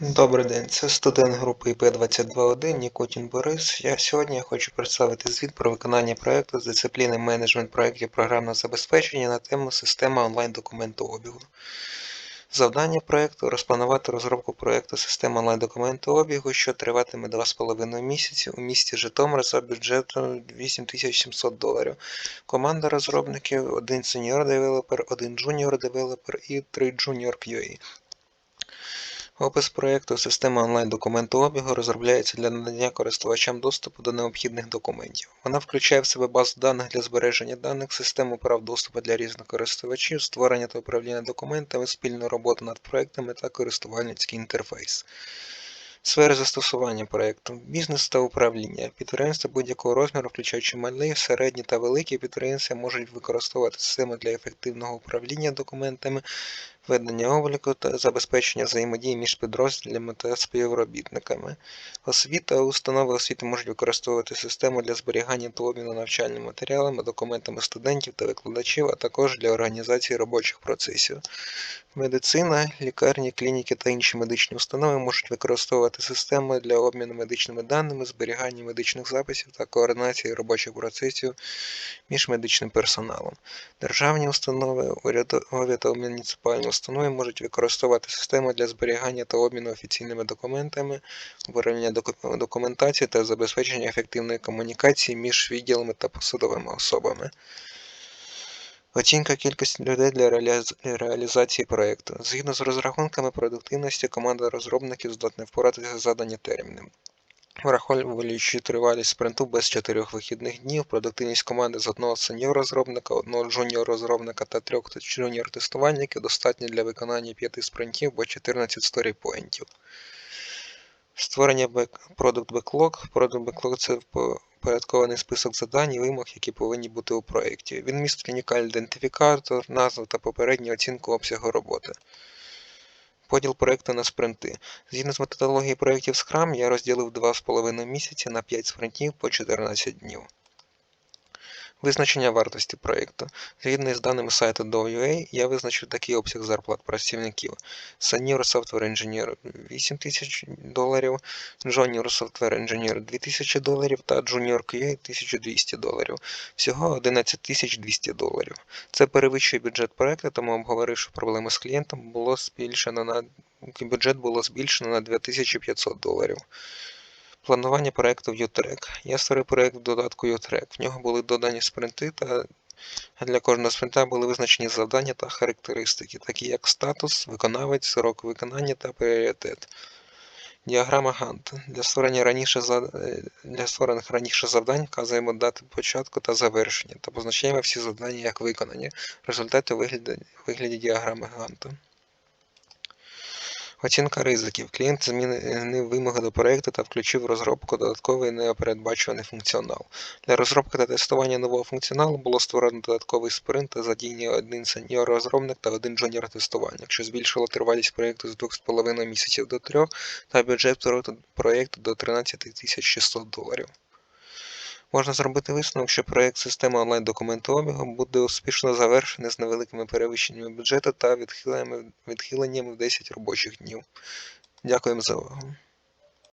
Добрий день, це студент групи ІП-22.1 Нікотін Борис. Я сьогодні хочу представити звіт про виконання проєкту з дисципліни менеджмент проєктів програмного забезпечення на тему система онлайн-документообігу. Завдання проєкту розпланувати розробку проєкту системи онлайн-документообігу, що триватиме 2,5 місяці у місті Житомир за бюджетом 8700 доларів. Команда розробників, один senior девелопер, один junior девелопер і три junior QA. Опис проєкту Система онлайн-документообігу розробляється для надання користувачам доступу до необхідних документів. Вона включає в себе базу даних для збереження даних, систему прав доступу для різних користувачів, створення та управління документами, спільну роботу над проектами та користувальницький інтерфейс. Сфери застосування проєкту бізнес та управління. Підприємства будь-якого розміру, включаючи малі, середні та великі підприємства, можуть використовувати систему для ефективного управління документами, ведення обліку та забезпечення взаємодії між підрозділами та співробітниками. Освіта установи освіти можуть використовувати систему для зберігання та обміну навчальними матеріалами, документами студентів та викладачів, а також для організації робочих процесів. Медицина, лікарні, клініки та інші медичні установи можуть використовувати системи для обміну медичними даними, зберігання медичних записів та координації робочих процесів між медичним персоналом. Державні установи, урядові та муніципальні установи можуть використовувати системи для зберігання та обміну офіційними документами, управління документації та забезпечення ефективної комунікації між відділами та посадовими особами. Оцінка кількості людей для реалізації проєкту. Згідно з розрахунками продуктивності, команда розробників здатна впоратися з задані терміни. Враховуючи тривалість спринту без чотирьох вихідних днів, продуктивність команди з одного сеньор розробника, одного джуніор розробника та трьох джуніор тестувальників достатньо для виконання п'яти спринтів або 14 сторіпоінтів. Створення Product Backlog. Product Backlog – це упорядкований список завдань і вимог, які повинні бути у проєкті. Він містить унікальний ідентифікатор, назву та попередню оцінку обсягу роботи. Поділ проєкту на спринти. Згідно з методологією проєктів Scrum, я розділив 2,5 місяці на 5 спринтів по 14 днів. Визначення вартості проєкту. Згідно з даними сайту Dow.ua, я визначив такий обсяг зарплат працівників. Senior Software Engineer 8 тисяч доларів, Junior Software Engineer 2000 доларів та Junior QA 1200 доларів. Всього 11 200 доларів. Це перевищує бюджет проєкту, тому обговоривши проблеми з клієнтом, було збільшено на бюджет було збільшено на 2500 доларів. Планування проєкту в U-Track. Я створив проєкт в додатку U-Track. В нього були додані спринти, та для кожного спринта були визначені завдання та характеристики, такі як статус, виконавець, срок виконання та пріоритет. Діаграма Гант. Для створення раніше для створених раніше завдань вказуємо дати початку та завершення та позначаємо всі завдання як виконані. Результати у вигляді, вигляді діаграми Ганта. Оцінка ризиків. Клієнт змінив вимоги до проєкту та включив розробку додатковий непередбачуваний функціонал. Для розробки та тестування нового функціоналу було створено додатковий спринт та задіяні один сеньор розробник та один джуніор тестування, що збільшило тривалість проєкту з 2,5 місяців до 3 та бюджет проєкту до 13 600 доларів. Можна зробити висновок, що проєкт системи онлайн-документообігу буде успішно завершений з невеликими перевищеннями бюджету та відхиленнями в 10 робочих днів. Дякуємо за увагу.